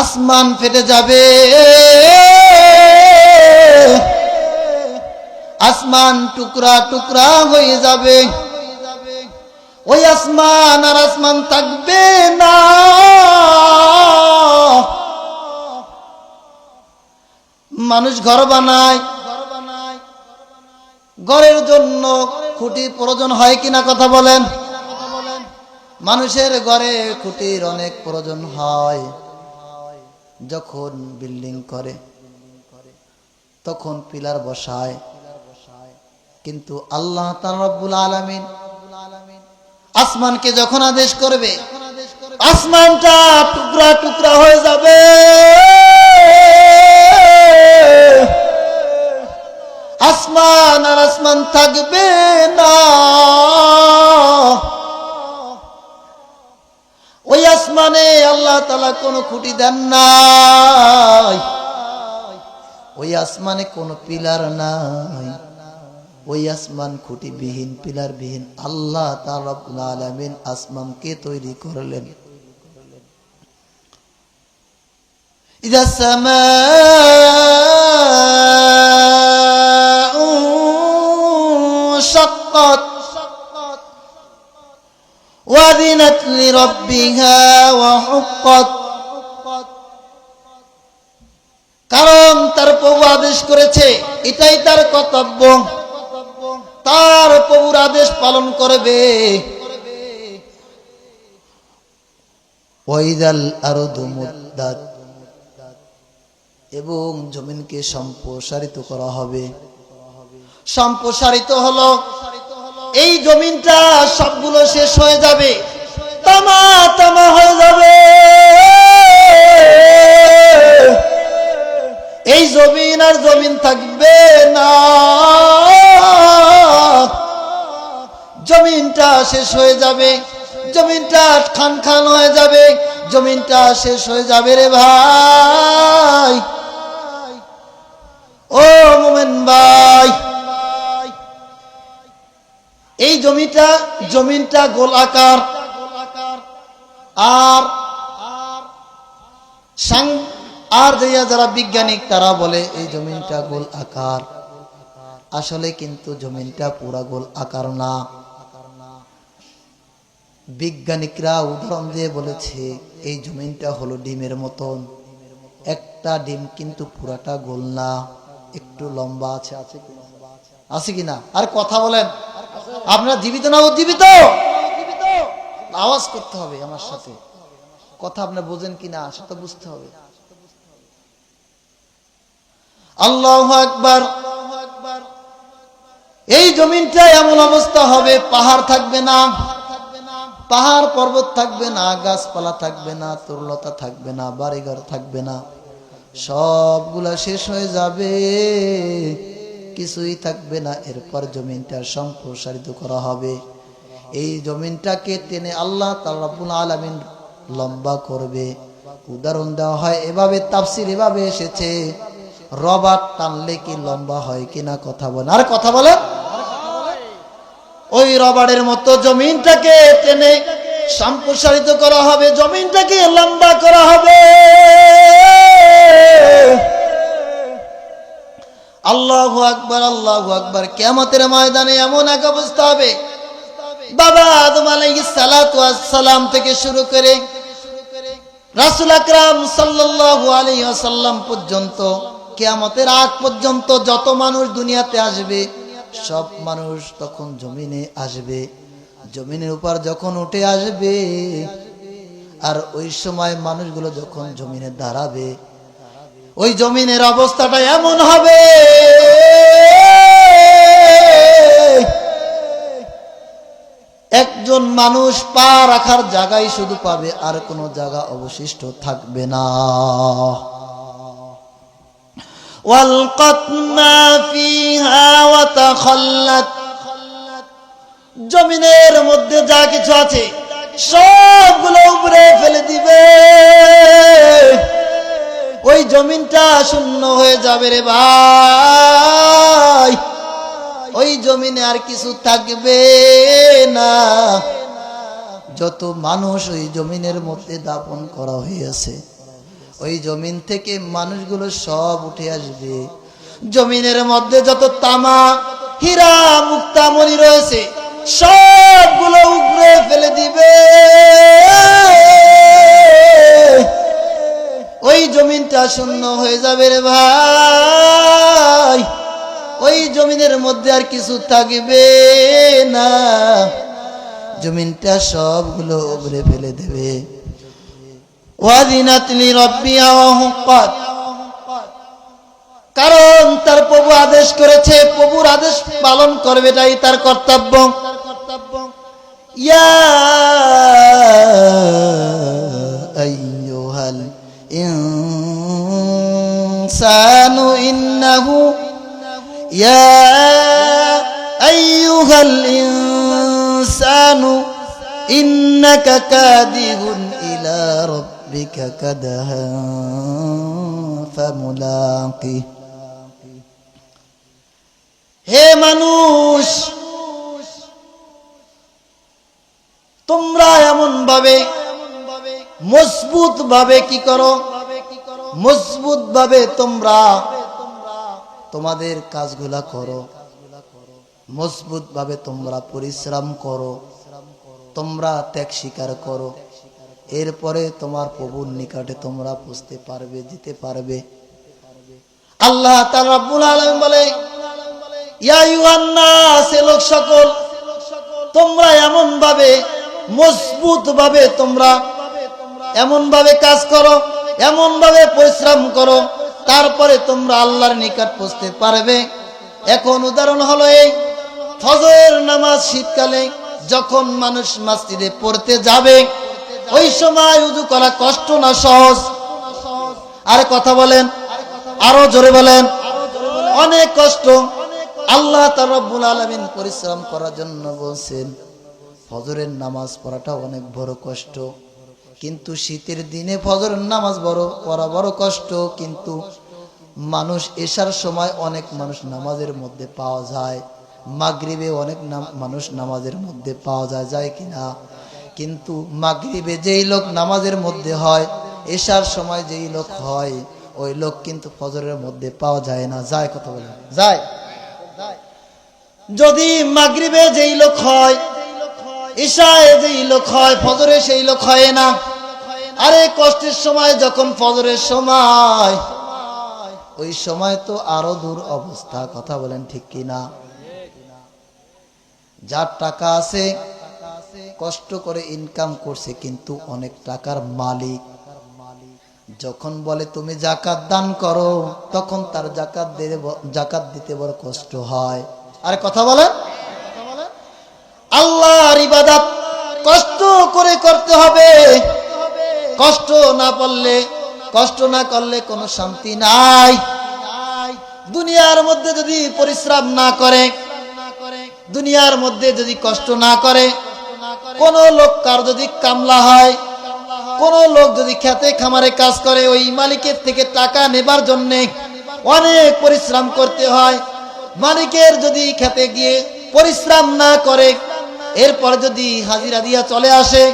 আসমান ফেটে যাবে। আসমান টুকরা টুকরা হয়ে যাবে। ওই আসমান আর আসমান থাকবে না। মানুষ ঘর বানায়। ঘরের জন্য খুঁটি প্রয়োজন হয় কিনা কথা বলেন। মানুষের ঘরে খুঁটির অনেক প্রয়োজন হয়। যখন বিল্ডিং করে, তখন পিলার বসায়। কিন্তু আল্লাহ রব্বুল আলামিন আসমানকে যখন আদেশ করবে, আসমানটা টুকরা টুকরা হয়ে যাবে। আসমান আর আসমান থাকবে না। কোনো খুঁটি দেন নাই ওই আসমানে কোনো পিলার নাই ওই আসমান খুঁটি বিহীন পিলার বিহীন আল্লাহ তালাবুল আলমিন আসমানকে তৈরি করলেন إذا السماء انشقت وأذنت لربها وحقت কারণ তার প্রভু আদেশ করেছে, এটাই তার কর্তব্য। তার প্রভুর আদেশ পালন করবে। এবং জমিনকে সম্প্রসারিত করা হবে। সম্প্রসারিত হলো, এই জমিনটা সবগুলো শেষ হয়ে যাবে। তামা তামা হয়ে যাবে। এই জমিন আর জমিন থাকবে না। জমিনটা শেষ হয়ে যাবে, জমিনটা খান খান হয়ে যাবে, জমিনটা শেষ হয়ে যাবে রে ভাই। ও মোমেন ভাই, এই জমিটা, জমিনটা গোলাকার আর সাং- আর যাইয়া যারা বিজ্ঞানিক, তারা বলে, এই জমিনটা গোল আকার। আসলে কিন্তু জমিনটা পুরা গোল আকার না। বিজ্ঞানিকরা উদাহরণ দিয়ে বলেছে, এই জমিনটা হলো ডিমের মতন। একটা ডিম কিন্তু পুরাটা গোল না। একটু লম্বা আছে আছে কি আছে কি না? আর কথা বলেন। আপনারা জীবিত না উজ্জীবিত? আওয়াজ করতে হবে আমার সাথে। কথা আপনি বোঝেন কিনা সেটা বুঝতে হবে। আল্লাহ আকবার। এই জমিনটা এমন অবস্থা হবে, পাহাড় থাকবে না। পাহাড় পর্বত থাকবে না, গাছপালা থাকবে না, তরলতা থাকবে না, বাড়িঘর থাকবে না। সবগুলা শেষ হয়ে যাবে, কিছুই থাকবে না। এরপর জমিনটা সম্প্রসারিত করা হবে। এই জমিনটাকে টেনে আল্লাহ তাল্লাবুল আলমিন লম্বা করবে। উদাহরণ দেওয়া হয়, এভাবে তাফসির এভাবে এসেছে। রবার টানলে কি লম্বা হয় কিনা কথা বলে আর কথা বলে ওই রবারের মতো জমিনটাকে টেনে সম্প্রসারিত করা হবে, জমিনটাকে লম্বা করা হবে। আল্লাহ আকবার আল্লাহ আকবার। কেমতের ময়দানে এমন এক অবস্থা হবে। বাবা আদম সালাতু সালাম থেকে শুরু করে রাসুল আকরাম সাল্লাল্লাহু আলাইহি ওয়াসাল্লাম পর্যন্ত কিয়ামতের আগ পর্যন্ত যত মানুষ দুনিয়াতে আসবে, সব মানুষ তখন জমিনে আসবে। জমিনের উপর যখন উঠে আসবে, আর ওই সময় মানুষগুলো যখন জমিনে দাঁড়াবে, ওই জমিনের অবস্থাটা এমন হবে। একজন মানুষ পা রাখার জায়গায় শুধু পাবে, আর কোনো জায়গা অবশিষ্ট থাকবে না। والقت ما فيها وتخلت জমিনের মধ্যে যা কিছু আছে সবগুলো উপরে ফেলে দিবে ওই জমিনটা শূন্য হয়ে যাবে রে ভাই ওই জমিনে আর কিছু থাকবে না যত মানুষ ওই জমিনের মধ্যে দাপন করা হয়েছে ওই জমিন থেকে মানুষগুলো সব উঠে আসবে। জমিনের মধ্যে যত তামা, হীরা মুক্তামণি রয়েছে, সবগুলো উগড়ে ফেলে দিবে। ওই জমিনটা শূন্য হয়ে যাবে রে ভাই। ওই জমিনের মধ্যে আর কিছু থাকবে না। জমিনটা সবগুলো উগড়ে ফেলে দেবে। ওয়াদিনাতলি রব্বিয়া হুকাত কারণ তার প্রভু আদেশ করেছে, প্রভুর আদেশ পালন করবে, এটাই তার কর্তব্য। ইয়া আইয়ুহাল ইনসানু ইন্নাহু, ইয়া আইয়ুহাল ইনসানু ইন্নাকা কাদিহুন রাব্বিকা কাদহান ফামুলাকিহ হে মানুষ, তোমরা এমন ভাবে মজবুত ভাবে কি করো? মজবুত ভাবে তোমরা তোমাদের কাজগুলা করো। মজবুত ভাবে তোমরা পরিশ্রম করো। তোমরা ত্যাগ স্বীকার করো। এরপরে তোমার প্রভুর নিকটে তোমরা বুঝতে পারবে, দিতে পারবে। আল্লাহ আলামিন বলে লোক সকল, তোমরা এমন ভাবে মজবুত ভাবে তোমরা এমন ভাবে কাজ করো এমন ভাবে পরিশ্রম করো, তারপরে তোমরা আল্লাহর নিকট পৌঁছতে পারবে। এখন উদাহরণ হলো এই ফজর নামাজ শীতকালে যখন মানুষ মসজিদে পড়তে যাবে ওই সময় উজু করা কষ্ট না সহজ? আর কথা বলেন। আরও জোরে বলেন। অনেক কষ্ট। আল্লাহ তার আলমিন পরিশ্রম করার জন্য বলছেন, ফজরের নামাজ পড়াটা অনেক বড় কষ্ট। কিন্তু শীতের দিনে ফজরের নামাজ বড়, পড়া বড় কষ্ট। কিন্তু মানুষ এসার সময় অনেক মানুষ নামাজের মধ্যে পাওয়া যায়। মাগরিবে অনেক মানুষ নামাজের মধ্যে পাওয়া যায় যায় কিনা? কিন্তু মাগরিবে যেই লোক নামাজের মধ্যে হয়, এশার সময় যেই লোক হয়, ওই লোক কিন্তু ফজরের মধ্যে পাওয়া যায় না। যায় কথা বলে? যায়। যদি মাগরিবে যেই লোক হয় ঈশায় যেই লোক হয়, ফজরে সেই লোক হয় না। আরে কষ্টের সময় যখন ফজরের সময়, ওই সময় তো আরও দূর অবস্থা, কথা বলেন ঠিক কিনা? যার টাকা আছে কষ্ট করে ইনকাম করছে কিন্তু অনেক টাকার মালিক। যখন বলে, তুমি জাকাত দান করো, তখন তার জাকাত জাকাত দিতে বড় কষ্ট হয়। আরে কথা বলেন। আল্লাহর ইবাদত কষ্ট করে করতে হবে। কষ্ট না পারলে কষ্ট না করলে কোনো শান্তি নাই। দুনিয়ার মধ্যে যদি পরিশ্রম না করে, দুনিয়ার মধ্যে যদি কষ্ট না করে কোন লোক কার যদি কামলা হয়, কোন লোক যদি খেতে খামারে কাজ করে, ওই মালিকের থেকে টাকা নেবার জন্য অনেক পরিশ্রম করতে হয়। মালিকের যদি খেতে গিয়ে পরিশ্রম না করে, এরপর যদি হাজিরা দিয়া চলে আসে,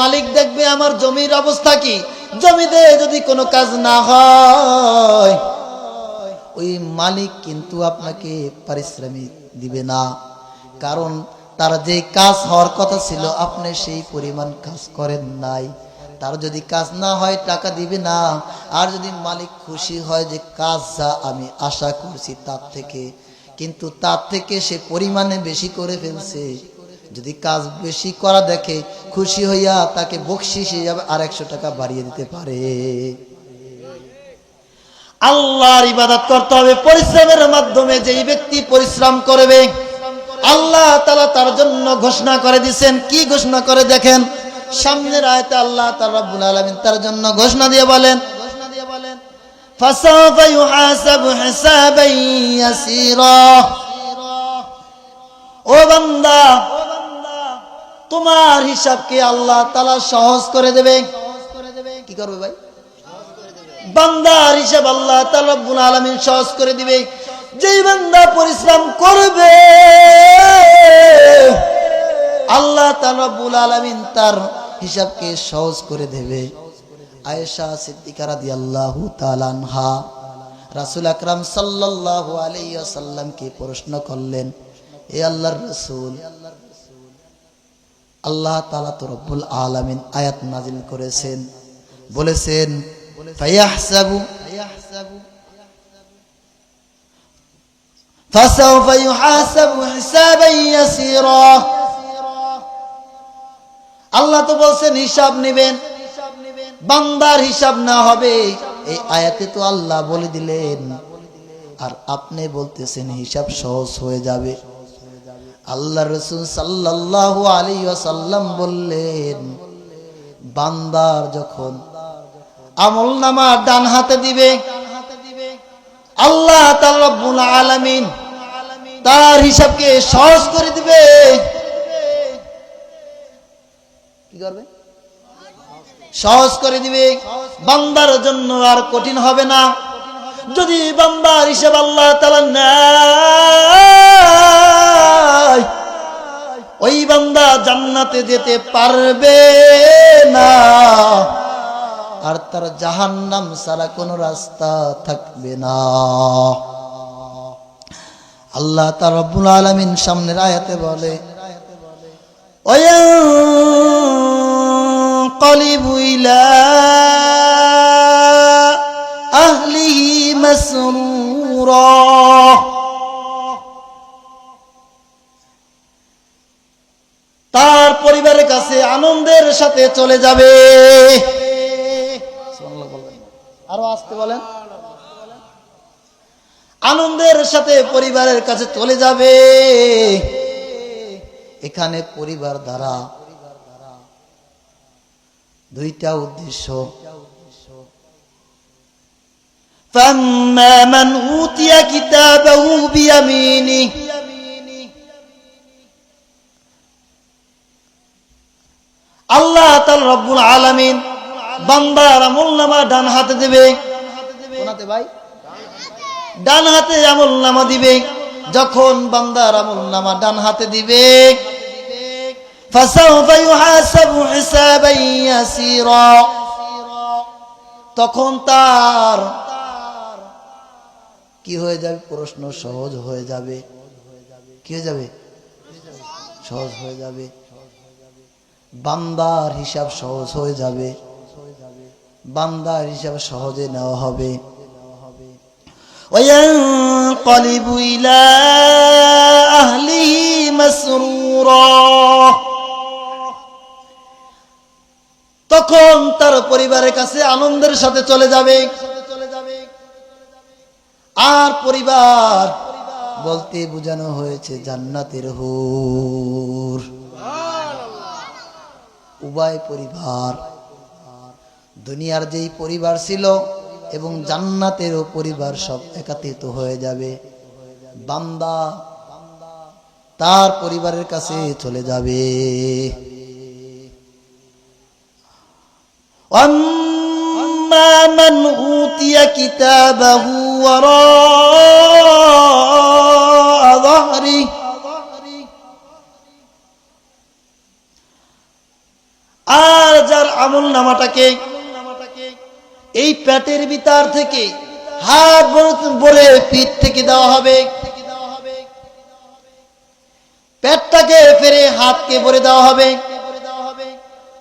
মালিক দেখবে আমার জমির অবস্থা কি? জমিতে যদি কোনো কাজ না হয়, ওই মালিক কিন্তু আপনাকে পারিশ্রমিক দিবে না। কারণ তার যে কাজ হওয়ার কথা ছিল, আপনি সেই পরিমাণ কাজ করেন নাই। তার যদি কাজ না হয়, টাকা দিবে না। আর যদি মালিক খুশি হয় যে কাজ যা আমি আশা করছি তার থেকে, কিন্তু তার থেকে সে পরিমাণে বেশি করে ফেলছে। যদি কাজ বেশি করা দেখে খুশি হইয়া তাকে বকশিস হিসাবে আর একশো টাকা বাড়িয়ে দিতে পারে। আল্লাহর ইবাদত করতে হবে। পরিশ্রমের মাধ্যমে যেই ব্যক্তি পরিশ্রম করবে আল্লাহ তালা তার জন্য ঘোষণা করে দিছেন কি ঘোষণা করে দেখেন? সামনের আয়তে আল্লাহ তার রব্বুল আলমিন তার জন্য ঘোষণা দিয়ে বলেন তোমার হিসাবকে আল্লাহ তালা সহজ করে দেবে। কি করবে ভাই? বান্দার হিসাব আল্লাহ তালা আলমিন সহজ করে দিবে। যেই বান্দা পরিশ্রম আল্লাহ তাআলা রব্বুল আলামিন তার হিসাবকে সহজ করে দেবে আয়েশা সিদ্দিকা রাদিয়াল্লাহু তাআলা আনহা রাসূল আকরাম সাল্লাল্লাহু আলাইহি ওয়াসাল্লামকে প্রশ্ন করলেন হে আল্লাহর রাসূল আল্লাহ তাআলা তো রব্বুল আলামিন আয়াত নাজিল করেছেন বলেছেন ফায়াহসাবু فسوف يحاسب حسابا يسيرا আল্লাহ তো বলছেন, হিসাব নেবেন। বান্দার হিসাব না হবে। এই আয়াতে তো আল্লাহ বলে দিলেন। আর আপনি বলতেছেন, হিসাব সহজ হয়ে যাবে। আল্লাহ রসুল সাল্লাল্লাহু আলাইহি ওয়াসাল্লাম বললেন, বান্দার যখন আমল নামা ডান হাতে দিবে, আল্লাহ আলামিন তার হিসাবকে সহজ করে দিবে। কি করবে? সহজ করে দিবে। বান্দার জন্য আর কঠিন হবে না। যদি বান্দার হিসাব আল্লাহ নেয়, ওই বান্দা জান্নাতে যেতে পারবে না। আর তার জাহান্নাম ছাড়া কোনো রাস্তা থাকবে না। আল্লাহ তার রব্বুল আলামিন সামনের আয়াতে বলে وينقلب إلى أهله مسرورا তার পরিবারের কাছে আনন্দের সাথে চলে যাবে আরো আসতে বলেন আনন্দের সাথে পরিবারের কাছে চলে যাবে এখানে পরিবার দ্বারা দুইটা উদ্দেশ্য فأما من أوتي كتابه بيمينه আল্লাহ তাল রব্বুল আলামিন বান্দার আমল নামা ডান হাতে দেবে কোনাতে ভাই ডান হাতে আমল নামা দিবে যখন বান্দার আমল নামা ডান হাতে দিবে فسوف يحاسب حسابا يسيرا তখন তার কি হয়ে যাবে প্রশ্ন সহজ হয়ে যাবে কি হয়ে যাবে সহজ হয়ে যাবে বান্দার হিসাব সহজ হয়ে যাবে বান্দার হিসাব সহজে নেওয়া হবে وينقلب إلى أهله مسرورا তখন তার পরিবারের কাছে আনন্দের সাথে চলে যাবে। আর পরিবার বলতে বোঝানো হয়েছে, জান্নাতের হুর। উভয় পরিবার, দুনিয়ার যেই পরিবার ছিল এবং জান্নাতেরও পরিবার সব একাত্রিত হয়ে যাবে। বান্দা তার পরিবারের কাছে চলে যাবে। أما من أوتي كتابه وراء ظهره আর যার আমল নামাটাকে এই পেটের ভিতর থেকে হাত বলে পিঠ থেকে দেওয়া হবে পেটটাকে ফেরে হাতকে ভরে দেওয়া হবে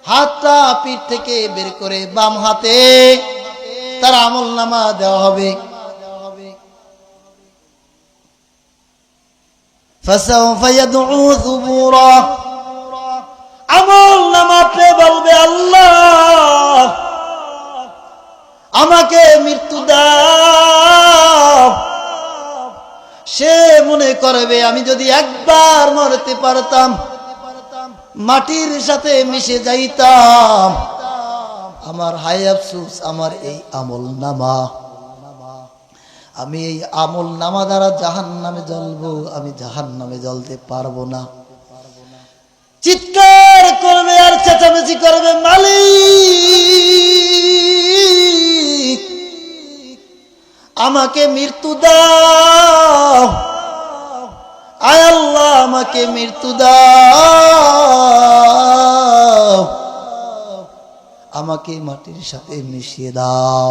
হাতটা পিঠ থেকে বের করে বাম হাতে তার আমল নামা দেওয়া হবে। আমল নামাতে বলবে আল্লাহ, আমাকে মৃত্যু সে মনে করবে আমি যদি একবার মরতে পারতাম মাটির সাথে মিশে যাইতাম। আমার হাই আফসুস, আমার এই আমল নামা। আমি এই আমল নামা দ্বারা জাহান নামে জ্বলবো, আমি জাহান নামে জ্বলতে পারব না। চিৎকার করবে আর চেঁচামেচি করবে মালিক। আমাকে মৃত্যু দাও। আয় আল্লাহ আমাকে মৃত্যু দাও। আমাকে মাটির সাথে মিশিয়ে দাও।